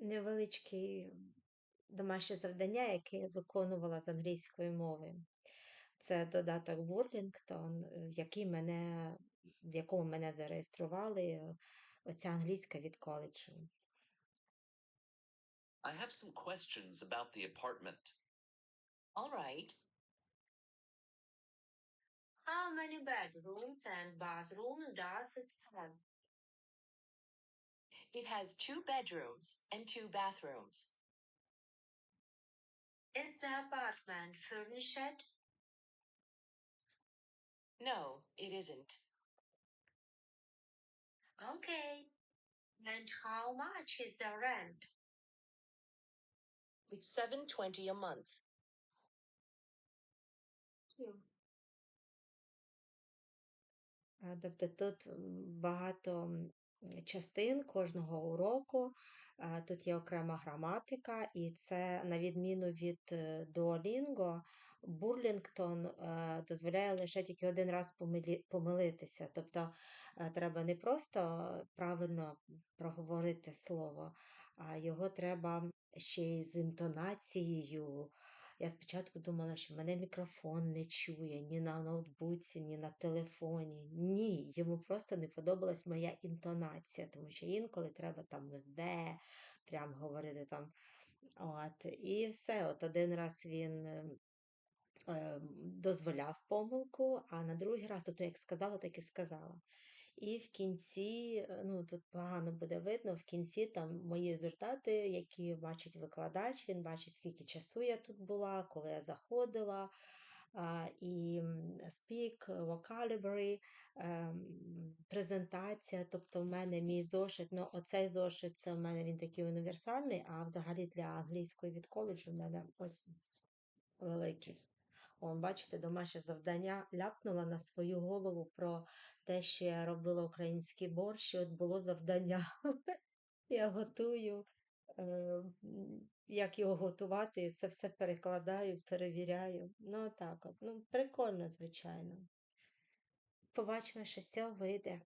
невеличке домашнє завдання, яке я виконувала з англійської мови. Це додаток Burlington, в який мене, в якому мене зареєстрували е, оця англійська від коледжу. I have some questions about the apartment. All right. How many bedrooms and bathrooms does it have? It has two bedrooms and two bathrooms. Is the apartment furnished? No, it isn't. Okay. And how much is the rent? It's seven twenty a month. А, Тобто тут м, багато м, частин кожного уроку. Тут є окрема граматика, і це на відміну від е, Duolingo, Бурлінгтон е, дозволяє лише тільки один раз помилитися. Тобто е, треба не просто правильно проговорити слово, а його треба ще й з інтонацією. Я спочатку думала, що мене мікрофон не чує ні на ноутбуці, ні на телефоні. Ні, йому просто не подобалась моя інтонація, тому що інколи треба там з прям говорити там. От, і все. От один раз він е, е, дозволяв помилку, а на другий раз, ото як сказала, так і сказала. І в кінці, е, ну тут погано буде видно, в кінці там мої результати, які бачить викладач, він бачить, скільки часу я тут була, коли я заходила. І м, speak, vocabulary, ем, презентація. Тобто в мене мій зошит, ну оцей зошит, це в мене він такий універсальний, а взагалі для англійської від коледжу в мене ось великий. Он, бачите, домашнє завдання ляпнула на свою голову про те, що я робила український борщ, і от було завдання. Я готую, е, як його готувати, і це все перекладаю, перевіряю. Ну, так от. Ну, прикольно, звичайно. Побачимо, що з цього вийде.